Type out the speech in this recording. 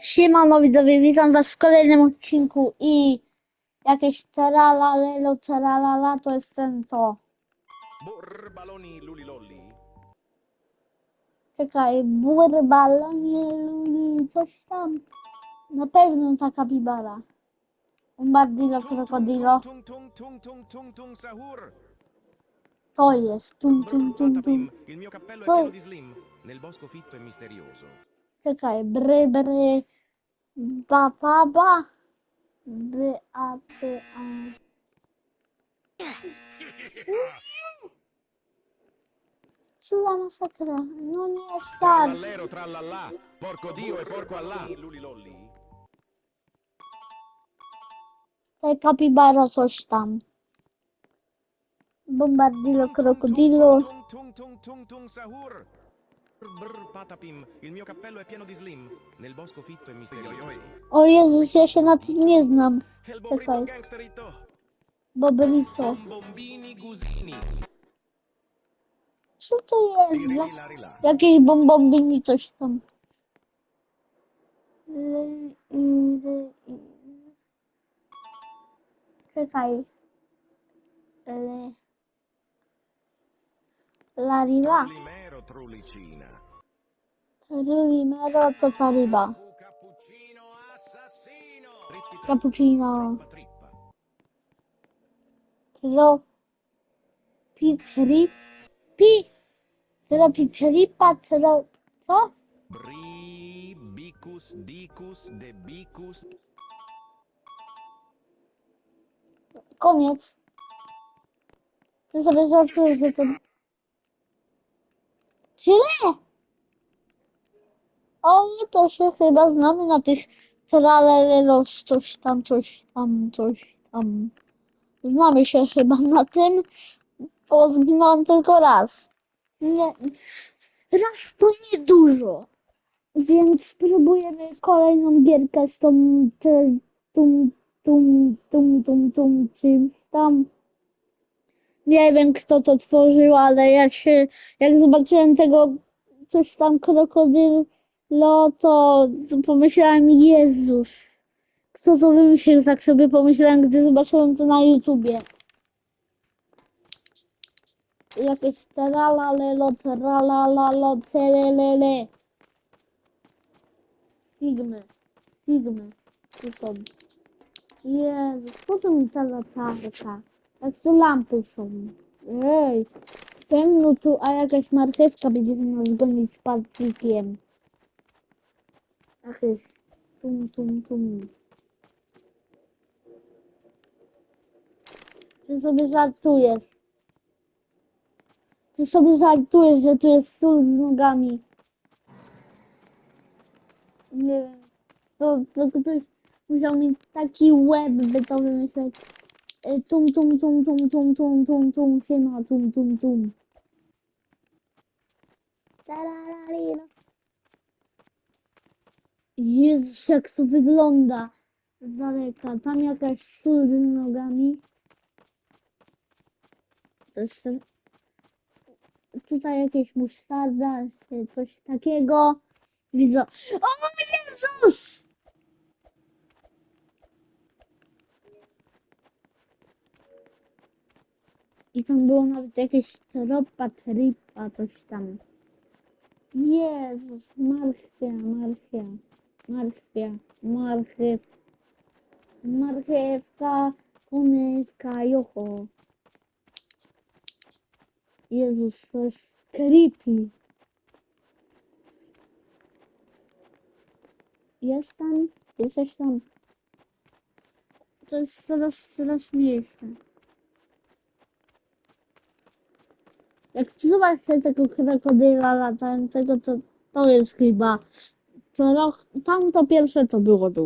Siemano widzowie, witam was w kolejnym odcinku i jakieś taralalelo, taralala, to jest ten to. Burr baloni luli lolli. Czekaj, burbalonie, luli, coś tam. Na pewno ta kapibara. Bombardilo, krokodilo, to jest. Tum, tum, tum, tum. patapim, il mio cappello è Poi- pieno di slim. Nel bosco fitto e misterioso. Czekaj, bry, bry, ba, ba, ba. By, a, by, a. Co za masakra? No nie, stary. Trallallero trallallà. Porco Dio e porco Allah. Luli lolli. Te kapibara coś tam. Bombardilo, krokodilo. Tung tung tung tung tung sahur. Brr patapim, il mio cappello è pieno di slim. Nel bosco fitto e misterioso. O Jezus, ja się na tym nie znam. E Czekaj. gangsterito. Bobrito. Bombini gusini. Co to jest? Za- rila. Jakieś bombombini coś tam. Le, i, i. Czekaj. Larila. Limero trulicina. Trulimero to ta ryba. Cappuccino. Tro. Pitri. Pi. Tro pitripa. Tro. Co? Bri, bicus, dicus, de bicus. Koniec. Ty sobie żartujesz, że to... Tyle! O, to się chyba znamy na tych tralelelos, coś tam, coś tam, coś tam. Znamy się chyba na tym, bo zginąłem tylko raz. Nie, raz to nie dużo. Więc spróbujemy kolejną gierkę z tą, tum, tum, tum, tum, tum, czymś tam. Nie wiem, kto to tworzył, ale jak się, jak zobaczyłem tego coś tam krokodylo, to, pomyślałem, Jezus, kto to wymyślił, tak sobie pomyślałem, gdy zobaczyłem to na YouTubie. Jakieś tralalelo, tralalalo, terelele. Sigmy, sigmy, tu są. Jezu, po co mi ta latarka? Jak tu lampy są? Ej, ciemno tu, a jakaś marchewka będzie nas gonić z patykiem. Ach, jest. Tum, tum, tum. Ty sobie żartujesz. Ty sobie żartujesz, że tu jest sól z nogami. Nie wiem. To, to ktoś musiał mieć taki łeb, by to wymyśleć. E, Tum, tum, tum, tum, tum, tum, tum, tum, siema, tum, tum, tum. Tarararira. Jezus, jak to wygląda z daleka. Tam jakaś sól z nogami. To jest... Tutaj jakieś musztarda, coś takiego. Widzę. O Jezus! I tam było nawet jakieś tropa, tripa, coś tam. Jezus, marchwia, marchwia, marchwia, marchew, marchewka, konewka, jocho. Jezus, to jest creepy. Jest tam, jesteś tam. To jest coraz straszniejsze. Jak zobaczcie tego krokodyla latającego, to to jest chyba co rok, tam to pierwsze to było dół.